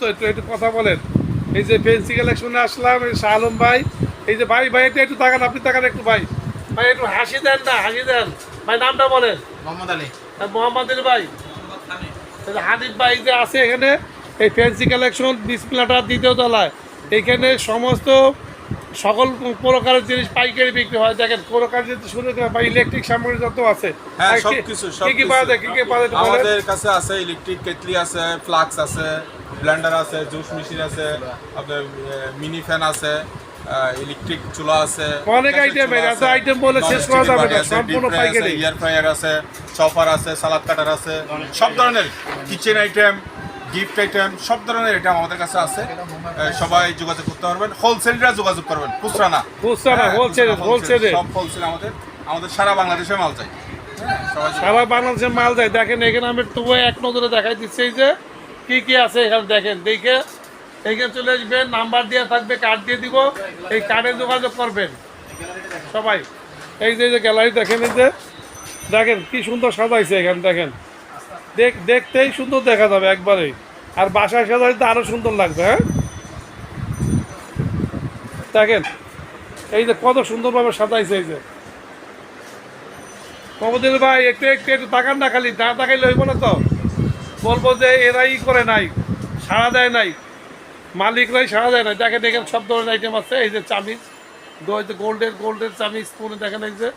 ব্যস্ত একটু একটু কথা বলেন। এই যে ফেন্সি কালেকশনে আসলাম এই শাহ আলম ভাই। এই যে ভাই ভাই এটা একটু তাকান আপনি তাকান একটু ভাই। ভাই একটু হাসি দেন না হাসি দেন। ভাই নামটা বলেন। মোহাম্মদ আলী। মোহাম্মদ আলী ভাই। হানিফ ভাই যে আছে এখানে এই ফ্যান্সি কালেকশন ডিসপ্লেটার দ্বিতীয় তলায়। এখানে সমস্ত সকল প্রকারের জিনিস পাইকারি বিক্রি হয়। দেখেন কোনো কাজে শুরু বা ইলেকট্রিক সামগ্রী যত আছে। হ্যাঁ আর কি- সবকিছু কি কি পাওয়া যায় কি কি পাওয়া যায় আমাদের কাছে আছে ইলেকট্রিক কেটলি আছে ফ্লাক্স আছে। ব্লেন্ডার আছে জুস মেশিন আছে আপনার মিনি ফ্যান আছে ইলেকট্রিক চুলা আছে অনেক আইটেম এত item বলে শেষ করা যাবে না, সম্পূর্ণ পাইকারি। এয়ার ফ্রায়ার আছে চপার আছে সালাদ কাটার আছে সব ধরনের কিচেন আইটেম গিফট আইটেম সব ধরনের আইটেম আমাদের কাছে আছে সবাই যোগাযোগ করতে পারবেন হোলসেলরা যোগাযোগ করবেন খুচরা না খুচরা না, হোলসেল wholesale এ। সব হোলসেল আমাদের আমাদের সারা বাংলাদেশে মাল চাই হ্যাঁ, সবাই সারা বাংলাদেশের মাল যায় দেখেন এখানে আমি তবু এক নজরে দেখাই দিচ্ছি এই যে কি কি আছে এখানে দেখেন, দেখে এখানে চলে আসবেন, নাম্বার দেওয়া থাকবে কার্ড দিয়ে দিব, এই কার্ডে যোগাযোগ করবেন। সবাই, এই যে গ্যালারি দেখেন, এই যে, দেখেন কি সুন্দর সাজাইছে এখানে, দেখেন। দেখ, দেখতেই সুন্দর দেখা যাবে একবারেই আর বাসায় সাজাইতে আরও সুন্দর লাগবে হ্যাঁ? দেখেন, এই যে কত সুন্দরভাবে সাজাইছে, এই যে। মমদিন ভাই, একটু একটু একটু তাকান না খালি, না তাকাইলে হইব না তো। বলব যে এরাই করে নাই, সাড়া দেয় নাই। মালিকরাই সাড়া দেয় নাই। দেখেন দেখেন সব ধরনের আইটেম আছে। এই যে চামিচ গোল্ডের গোল্ডের চামিচ স্পুনে দেখেন এই যে।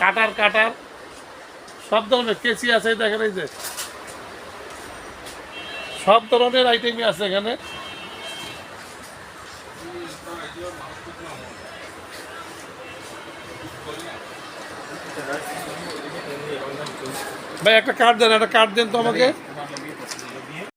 কাটার কাটার, সব ধরনের কেসি আছে, দেখেন এই যে। সব ধরনের আইটেমই আছে এখানে। ভাই একটা কার্ড দেন একটা কার্ড দেন তো আমাকে।